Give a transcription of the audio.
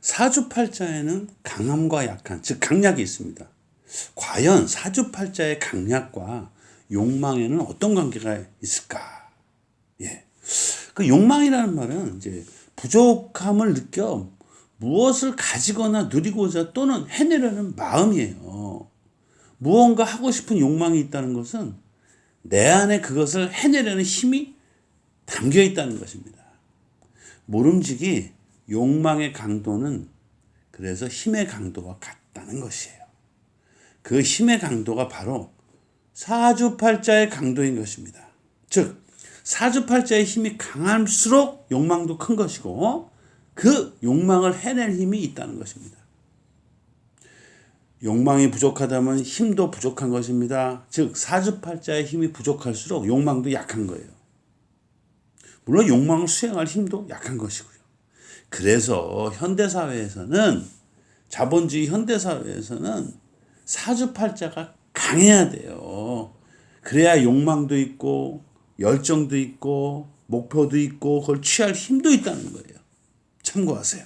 사주팔자에는 강함과 약한, 즉 강약이 있습니다. 과연 사주팔자의 강약과 욕망에는 어떤 관계가 있을까? 예. 그 욕망이라는 말은 이제 부족함을 느껴 무엇을 가지거나 누리고자 또는 해내려는 마음이에요. 무언가 하고 싶은 욕망이 있다는 것은 내 안에 그것을 해내려는 힘이 담겨 있다는 것입니다. 모름지기 욕망의 강도는 그래서 힘의 강도와 같다는 것이에요. 그 힘의 강도가 바로 사주팔자의 강도인 것입니다. 즉, 사주팔자의 힘이 강할수록 욕망도 큰 것이고 그 욕망을 해낼 힘이 있다는 것입니다. 욕망이 부족하다면 힘도 부족한 것입니다. 즉, 사주팔자의 힘이 부족할수록 욕망도 약한 거예요. 물론 욕망을 수행할 힘도 약한 것이고요. 그래서 현대사회에서는 자본주의 현대사회에서는 사주팔자가 강해야 돼요. 그래야 욕망도 있고 열정도 있고 목표도 있고 그걸 취할 힘도 있다는 거예요. 참고하세요.